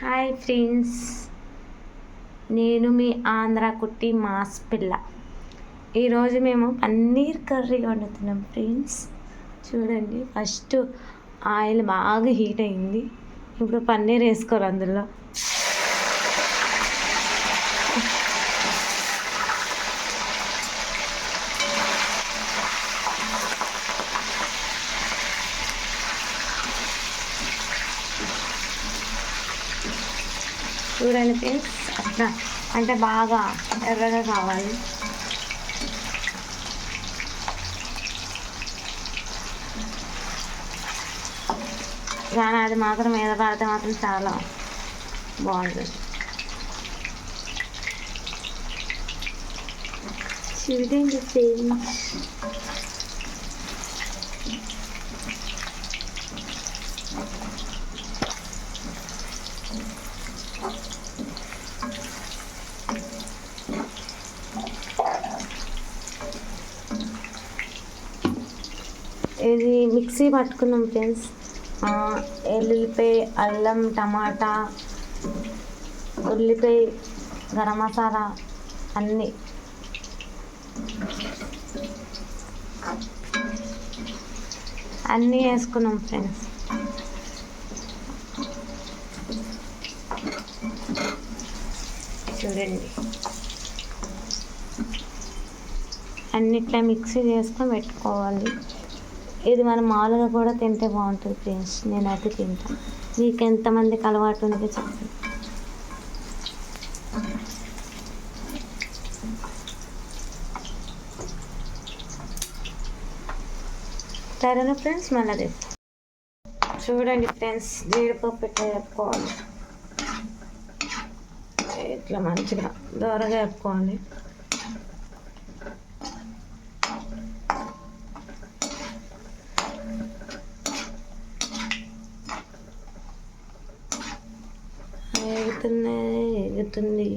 Hi friends. నేను మీ ఆంధ్ర కుట్టి mass పిల్ల. ఈరోజు మేము పన్నీర్ కర్రీ వండుతున్నాం ఫ్రెండ్స్. చూడండి ఫస్ట్ ఆయిల్ బాగా హీట్ అయింది. ఇప్పుడు పన్నీర్ వేసుకోరు అందులో. కలిపి అట్లా అంటే బాగా ఎర్రగా కావాలి. కానీ అది మాత్రం మీద పడితే మాత్రం చాలా బాగుంటుంది. చూడండి ఫ్రెండ్స్ ఇది మిక్సీ పట్టుకున్నాం ఫ్రెండ్స్. ఎల్లుల్లిపాయ అల్లం టమాటా ఉల్లిపాయ గరం మసాలా అన్నీ. అన్నీ వేసుకున్నాం ఫ్రెండ్స్. చూడండి. అన్నిట్లా మిక్సీ చేసుకొని పెట్టుకోవాలి. ఇది మనం మామూలుగా కూడా తింటే బాగుంటుంది ఫ్రెండ్స్ నేనైతే తింటాను మీకు ఎంతమందికి అలవాటు ఉందో చెప్పండి. సరేనా ఫ్రెండ్స్ మళ్ళీ చూడండి ఫ్రెండ్స్ జీడిపప్పు ఇట్లా చెప్పుకోవాలి ఇట్లా మంచిగా దూరగా చెప్పుకోవాలి ఎగుతున్నాయి ఎగుతుంది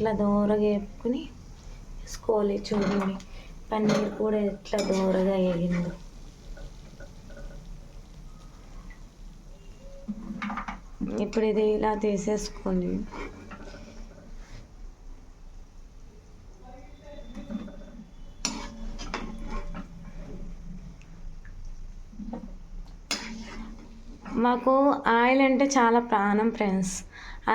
అట్లా దూరగా వేపుకొని వేసుకోవాలి చూడండి. పన్నీర్ కూడా ఎట్లా దూరగా వేగిందో. ఇప్పుడు ఇది ఇలా తీసేసుకోండి. మాకు ఆయిల్ అంటే చాలా ప్రాణం ఫ్రెండ్స్.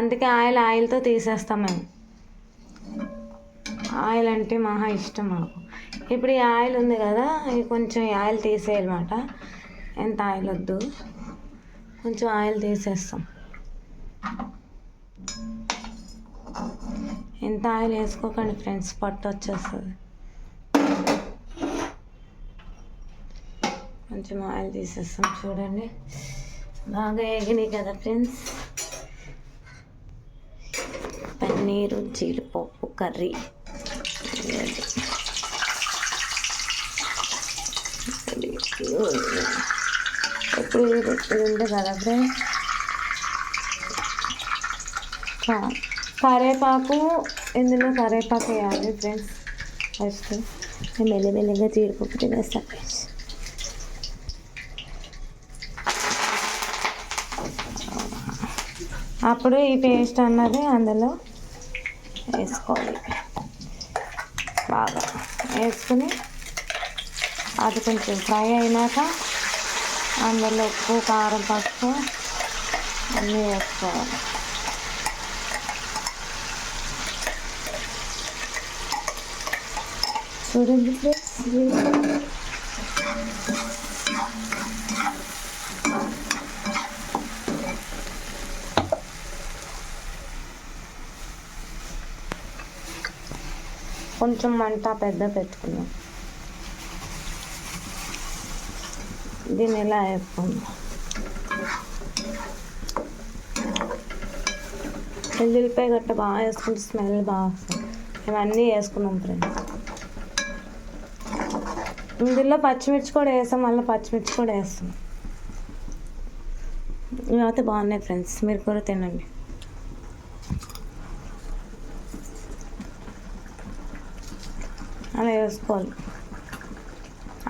అందుకే ఆయిల్ ఆయిల్తో తీసేస్తాం మేము. ఆయిల్ అంటే మహా ఇష్టం మాకు. ఇప్పుడు ఈ ఆయిల్ ఉంది కదా ఇది కొంచెం ఆయిల్ తీసేయాలన్నమాట. ఎంత ఆయిల్ వద్దు. కొంచెం ఆయిల్ తీసేస్తాం. ఎంత ఆయిల్ వేసుకోకండి ఫ్రెండ్స్ పట్టు వచ్చేస్తుంది. కొంచెం ఆయిల్ తీసేస్తాం చూడండి. బాగా ఎగినాయి కదా ఫ్రెండ్స్. పన్నీరు జీడిపప్పు కర్రీ. ఎప్పుడు ఇది ఉంది కదా ఫ్రెండ్స్ కరేపాకు ఇందులో కరేపాకు వేయాలి ఫ్రెండ్స్ ఫస్ట్ నేను మెల్లిమెల్లిగా జీడిపప్పు తినేస్తాను ఫ్రెండ్స్ అప్పుడు ఈ పేస్ట్ అన్నది అందులో వేసుకోవాలి. బాగా వేసుకుని అది కొంచెం ఫ్రై అయినాక అందులో ఉప్పు కారం పసుపు అన్నీ వేసుకోవాలి. చూడండి ఫ్రెండ్స్ కొంచెం మంట పెద్ద పెట్టుకున్నాం. దీన్ని ఎలా వేసుకుందాం వెల్లుల్లిపాయ గట్ట బాగా వేసుకుంటే స్మెల్ బాగా వస్తుంది. ఇవన్నీ వేసుకున్నాం ఫ్రెండ్స్. ఇందులో పచ్చిమిర్చి కూడా వేసాం మళ్ళీ పచ్చిమిర్చి కూడా వేస్తాం ఇవైతే బాగున్నాయి ఫ్రెండ్స్. మీరు కూడా తినండి. అలా వేసుకోవాలి.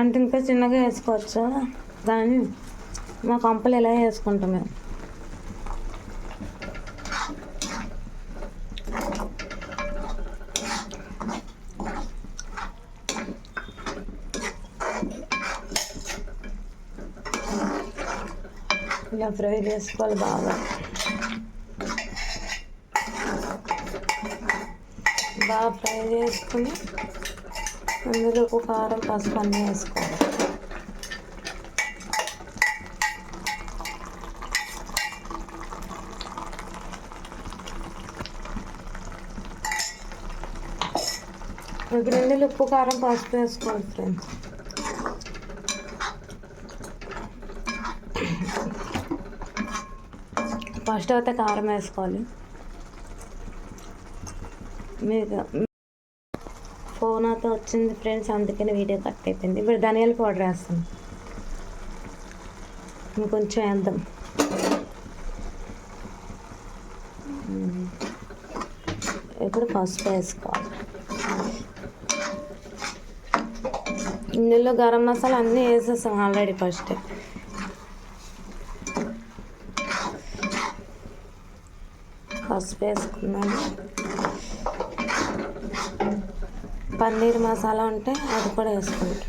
అంటే ఇంకా చిన్నగా వేసుకోవచ్చు? దాన్ని మా పంపలు ఇలా వేసుకుంటాం మేము? ఇలా ఫ్రై చేసుకోవాలి బాగా. బాగా ఫ్రై చేసుకుని అందులో కారం పసుపు అన్నీ వేసుకోవాలి. ఒక రెండు ఉప్పు కారం పసుపు వేసుకోవాలి ఫ్రెండ్స్. ఫస్ట్ అయితే కారం వేసుకోవాలి. మీకు ఫోన్ అయితే వచ్చింది ఫ్రెండ్స్ అందుకని వీడియో కట్ అయిపోయింది. ఇప్పుడు ధనియాల పౌడర్ వేస్తాను ఇంకొంచెం వేద్దాం. ఇప్పుడు పసుపు వేసుకోవాలి. ఇందులో గరం మసాలా అన్నీ వేసేసాం ఆల్రెడీ ఫస్ట్. పసుపు వేసుకున్నాను పన్నీర్ మసాలా ఉంటే అది కూడా వేసుకుంటాం.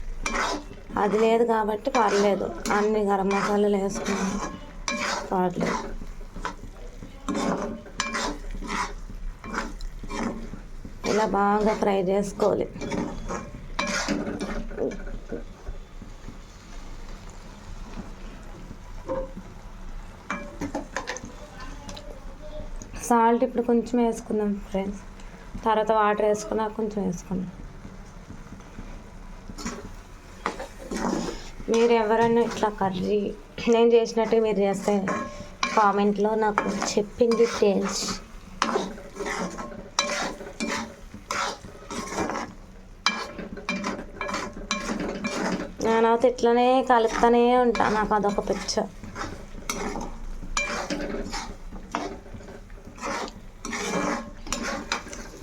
అది లేదు కాబట్టి పర్లేదు. అన్ని గరం మసాలాలు వేసుకున్నాం. పర్లేదు. ఇలా బాగా ఫ్రై చేసుకోవాలి. సాల్ట్ ఇప్పుడు కొంచెం వేసుకుందాం ఫ్రెండ్స్. తర్వాత వాటర్ వేసుకున్నా కొంచెం వేసుకుందాం. మీరు ఎవరైనా ఇట్లా కర్రీ నేను చేసినట్టు మీరు చేస్తే కామెంట్లో నాకు చెప్పింది ఫ్రెండ్స్ నేనైతే ఇట్లనే కలుపుతూనే ఉంటాను నాకు అదొక పిచ్చ.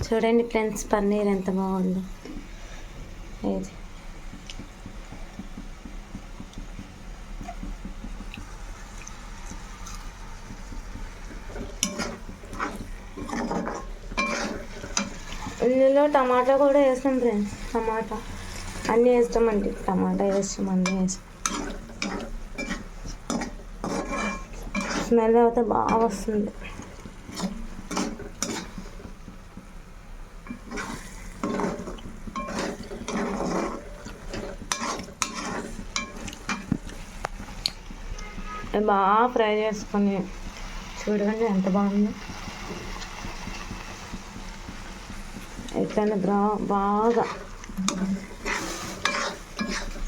చూడండి ఫ్రెండ్స్ పన్నీర్ ఎంత బాగుందో. ఇది ఇందులో టమాటా కూడా వేస్తాం ఫ్రెండ్స్ టమాటా. అన్నీ వేస్తామండి టమాటా వేస్తాం అన్నీ వేస్తాం. స్మెల్ అయితే బాగా వస్తుంది. అది బాగా ఫ్రై చేసుకొని చూడండి ఎంత బాగుందో. ఎట్లయినా బ్రా బాగా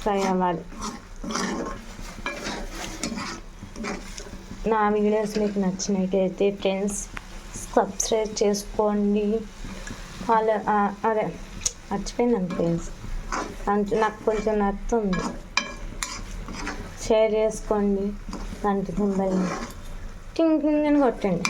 ఫ్రై అవ్వాలి. నా వీడియోస్ మీకు నచ్చినట్టయితే ఫ్రెండ్స్ సబ్స్క్రైబ్ చేసుకోండి. వాళ్ళ అదే మర్చిపోయినాను ఫ్రెండ్స్. అంటే నాకు కొంచెం నచ్చుతుంది షేర్ చేసుకోండి. గంట సింబల్ని టింగ్ టింగ్ అని కొట్టండి.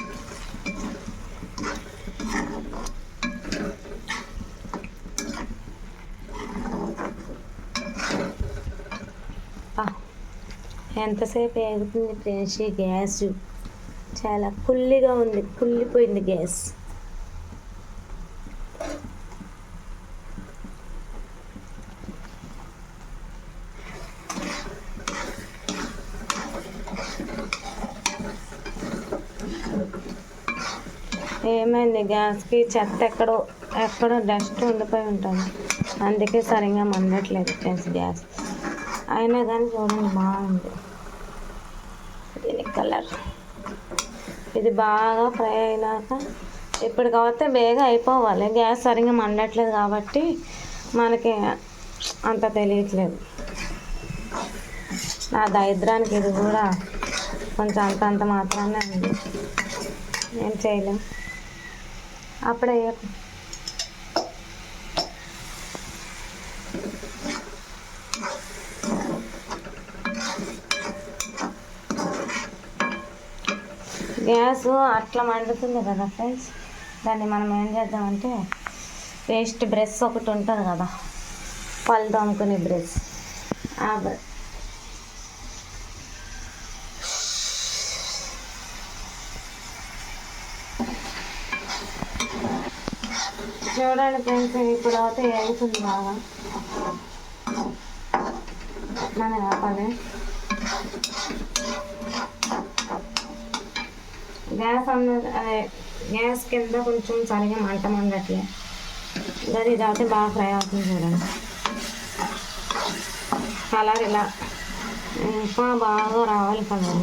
ఎంతసేపు ఎగుతుంది ఫ్రెండ్స్ ఈ గ్యాస్? చాలా కుల్లిగా ఉంది కుళ్ళిపోయింది గ్యాస్. ఏమైంది గ్యాస్కి చెత్త ఎక్కడో ఎక్కడో డస్ట్ ఉండిపోయి ఉంటుంది. అందుకే సరిగ్గా మండట్లేదు ఫ్రెండ్స్ గ్యాస్. అయినా కానీ చూడండి బాగుంది. దీని కలర్. ఇది బాగా ఫ్రై అయినాక ఇప్పుడు కాబట్టి బేగా అయిపోవాలి. గ్యాస్ సరిగ్గా మండట్లేదు కాబట్టి మనకి అంత తెలియట్లేదు. నా దరిద్రానికి ఇది కూడా కొంచెం అంత అంత మాత్రానే ఉంది. ఏం చేయలేం. అప్పుడే గ్యాస్ అట్లా మండుతుంది కదా ఫ్రెండ్స్. దాన్ని మనం ఏం చేద్దామంటే పేస్ట్ బ్రష్ ఒకటి ఉంటుంది కదా పళ్ళు తోముకునే బ్రష్. ఆ బ్రష్. చూడండి ఫ్రెండ్స్ ఇప్పుడు అయితే ఏగుతుంది బాగా మన ఆపాలి గ్యాస్ అన్న అదే గ్యాస్ కింద కొంచెం సరిగా మంట మండట్లే అది ఇదైతే బాగా ఫ్రై అవుతుంది చూడండి కలర్ ఇలా ఇంకా బాగా రావాలి కలర్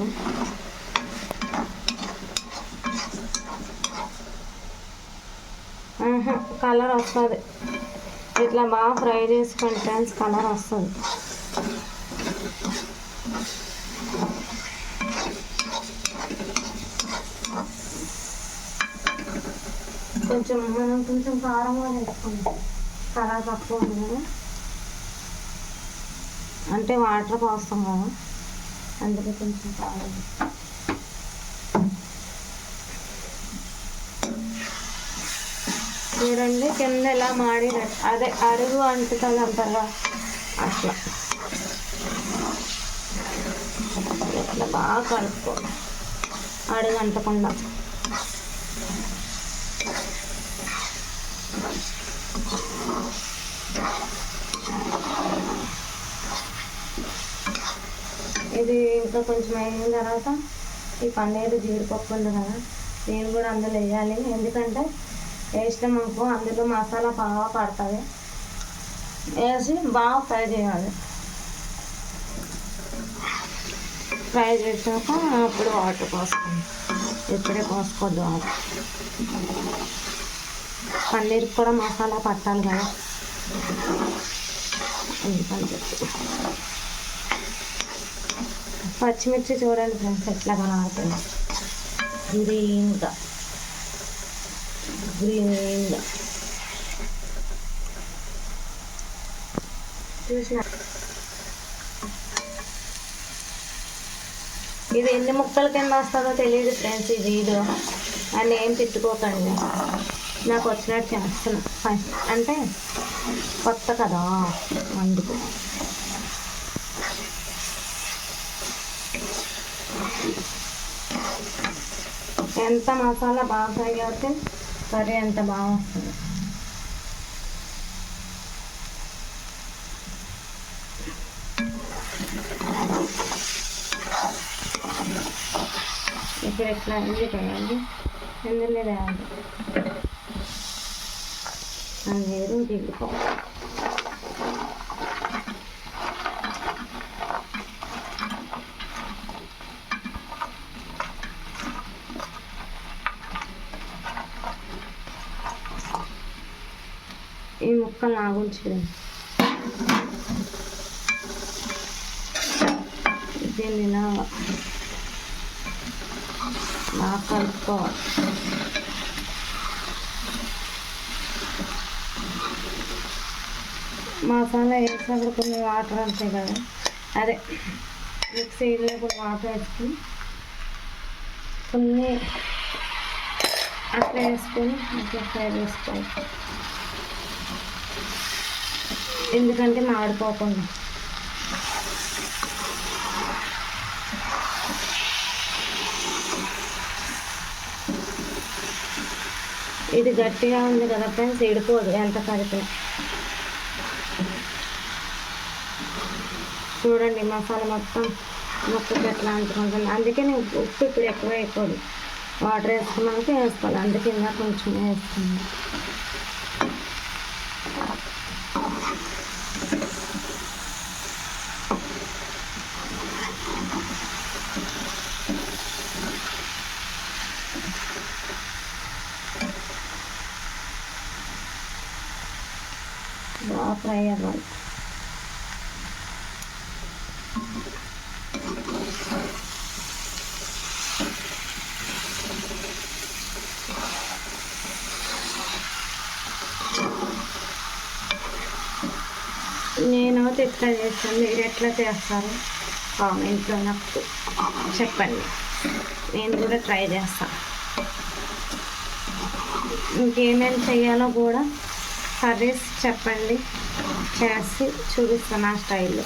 కలర్ వస్తుంది. ఇట్లా బాగా ఫ్రై చేసుకుంటే ఫ్రెండ్స్ కలర్ వస్తుంది. కొంచెం మనం కొంచెం కారం కూడా వేసుకుంటాం కలర్ తక్కువ ఉంది అంటే వాటర్ పోస్తాం కదా. అందుకే కొంచెం కారం. చూడండి కింద ఎలా మాడిన అదే అడుగు అంటుతుంది అంటారా అట్లా. ఇట్లా బాగా కలుపుకో. అడుగు అంటకుండా. ఇది ఇంకా కొంచెం అయిన తర్వాత ఈ పన్నీరు జీడిపప్పు ఉంది కదా నేను కూడా అందులో వేయాలి. ఎందుకంటే వేస్తే మనకు అందులో మసాలా బాగా పడుతుంది. వేసి బాగా ఫ్రై చేయాలి. ఫ్రై చేసాక అప్పుడు వాటర్ పోసుకోండి ఇప్పుడే పోసుకోవద్దు వాటర్ పన్నీర్ కూడా మసాలా పట్టాలి కదా. పచ్చిమిర్చి చూడండి ఫ్రెండ్స్ ఎట్లా కనబడుతుంది. గ్రీన్గా. గ్రీన్గా చూసిన ఇది ఎన్ని ముక్కల కింద వస్తుందో తెలియదు ఫ్రెండ్స్ ఈ వీడియో. అని ఏం తిట్టుకోకండి. నాకు వచ్చినట్టు చేస్తున్నా. అంటే కొత్త కదా. అందుకు. ఎంత మసాలా బాగా ఫ్రై కర్రీ అంత బాగా వస్తుంది ఇప్పుడు ఎట్లా అయింది కదండి ఎందులో అది నీరు దిగిపోవాలి ఈ ముక్కలు నాగుంచండి దీన్ని ఇలా బాగా కలుపుకోవాలి మసాలా వేసినప్పుడు కొన్ని వాటర్ అంతే కదా. అదే మిక్సీలో కొన్ని వాటర్ వేసుకుని కొన్ని అట్లా వేసుకొని అట్లా ఫ్రై చేసుకోవాలి. ఎందుకంటే మాడిపోకుండా ఇది గట్టిగా ఉంది కదా ఫ్రెండ్స్ ఇడిపోదు ఎంత కలిపిన చూడండి మసాలా మొత్తం మొక్కకి ఎట్లా అంటుకుంటుంది. అందుకే నేను ఉప్పు ఇప్పుడు ఎక్కువ అయిపోదు వాటర్ వేసుకున్నాక వేసుకోవాలి. అందుకే ఇంకా కొంచెం వేసుకున్నాను బాగా ఫ్రై అవ్వాలి నేను ఎట్లా చేస్తాను. మీరు ఎట్లా చేస్తారు? కామెంట్లో నాకు చెప్పండి. నేను కూడా ట్రై చేస్తాను. ఇంకేమేమి చేయాలో కూడా కర్రీస్ చెప్పండి. చేసి చూపిస్తాను ఆ స్టైల్లో.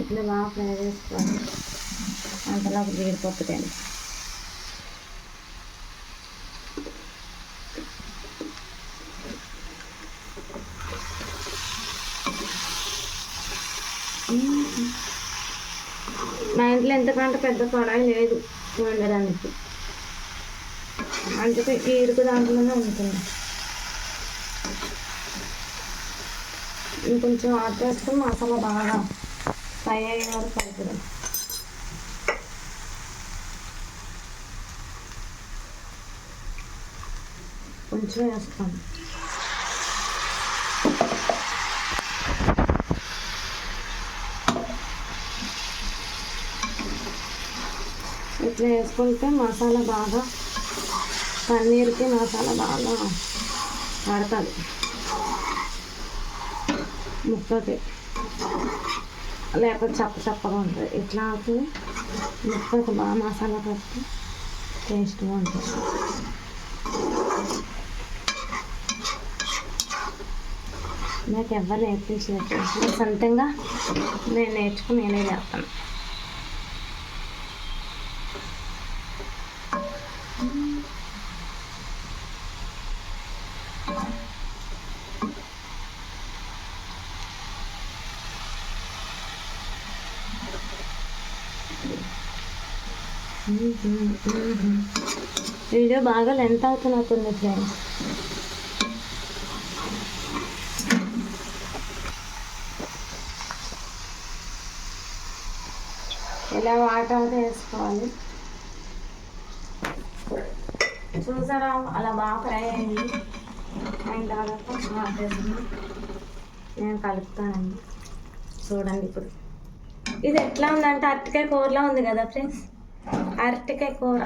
ఇట్లా బాగా ఫ్రై చేసుకోవాలి. అంతలోకి జీడిపప్పు తిని వీళ్ళు ఎంతకంటే పెద్ద కడాయి లేదు వండడానికి. అందుకే ఈ ఇరుకు దాంట్లోనే ఉంటుంది. ఇంకొంచెం ఆట మసాలా బాగా ఫ్రై అయ్యే వరకు అవుతుంది కొంచెం వేస్తాను ఇట్లా వేసుకుంటే మసాలా బాగా పన్నీర్కి మసాలా బాగా పడుతుంది. ముక్కకి. లేకపోతే చప్ప చప్పగా ఉంటుంది. ఇట్లా అయితే ముక్కకి బాగా మసాలా పట్టి టేస్ట్గా ఉంటుంది. నాకు ఎవరు నేర్పించలేదు సొంతంగా నేను నేర్చుకుని నేనే చేస్తాను. వీడియో బాగా లెంత్ అవుతున్నట్టుంది ఫ్రెండ్స్ ఇలా వాటర్ వేసుకోవాలి చూసారా అలా బాగా ఫ్రై అయింది. అయిన తర్వాత వాటర్ నేను కలుపుతానండి. చూడండి ఇప్పుడు. ఇది ఎట్లా ఉందంటే అరటికాయ కూరలా ఉంది కదా ఫ్రెండ్స్ అరటికాయ కూర.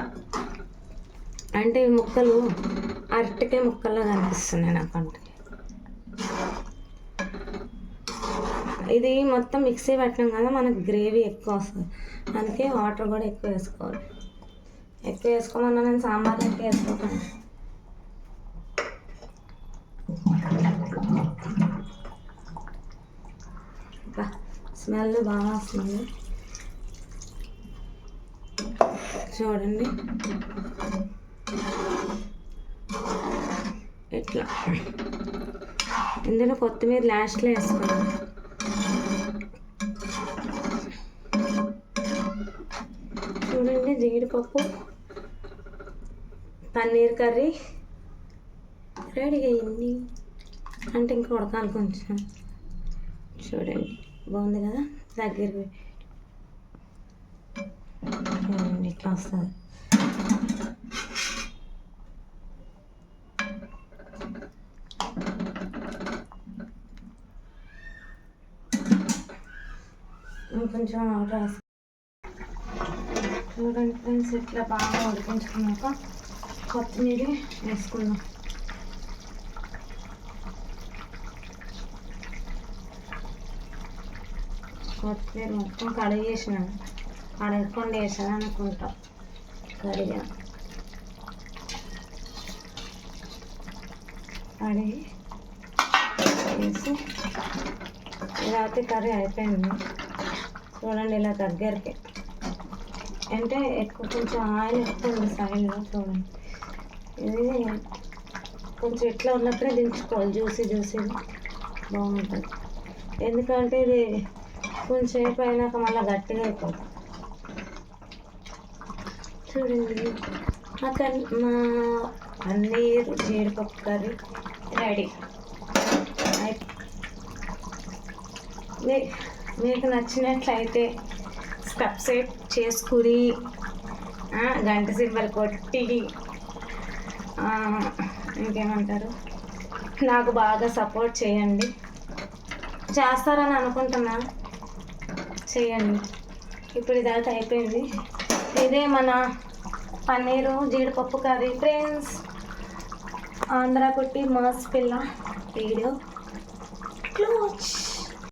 అంటే ఈ ముక్కలు అరటికాయ ముక్కల్లో కనిపిస్తున్నాయి నాకు అంటే ఇది మొత్తం మిక్సీ పెట్టినాం కదా మనకు గ్రేవీ ఎక్కువ వస్తుంది. అందుకే వాటర్ కూడా ఎక్కువ వేసుకోవాలి. ఎక్కువ వేసుకోమన్నా నేను సాంబార్ ఎక్కువ వేసుకోకండి స్మెల్ బాగా వస్తుంది. చూడండి. ఇట్లా ఇందులో కొత్తిమీర లాస్ట్లో వేసుకోండి చూడండి జీడిపప్పు పన్నీర్ కర్రీ. రెడీ అయ్యింది అంటే ఇంకా ఉడకాలి కొంచెం. చూడండి బాగుంది కదా? దగ్గరికి చూడండి ఇట్లా వస్తుంది. కొంచెం వాటర్ చూడండి ఫ్రెండ్స్ ఇట్లా బాగా ఉడికించుకున్నాక కొత్తిమీర వేసుకుందాం. కొత్తిమీర మొత్తం కడిగేసినాను కడగకుండా వేసాను అనుకుంటా. కడిగా. కడిగి వేసి ఇలా అయితే కర్రీ అయిపోయింది. చూడండి ఇలా దగ్గరికి. అంటే ఎక్కువ కొంచెం ఆయిల్ ఎక్కువ సైడ్లో చూడండి. ఇది కొంచెం ఇట్లా ఉన్నప్పుడే దించుకోవాలి. జ్యూసీ జ్యూసీ బాగుంటుంది. ఎందుకంటే ఇది కొంచెం సేపు అయినాక మళ్ళీ గట్టిగా అయిపోతుంది చూడండి. మా కన్ మా పన్నీర్ జీడిపప్పు కర్రీ రెడీ. అయి- మీకు నచ్చినట్లయితే సబ్స్క్రైబ్ చేసుకుని గంట సింబల్ కొట్టి ఇంకేమంటారు? నాకు బాగా సపోర్ట్ చేయండి. చేస్తారని అనుకుంటున్నా. చేయండి. ఇప్పుడు ఇదైతే అయిపోయింది. ఇదే మన పన్నీరు జీడిపప్పు కర్రీ. ఫ్రెండ్స్ ఆంధ్ర కుట్టి మాస్ పిల్ల వీడియో క్లోజ్.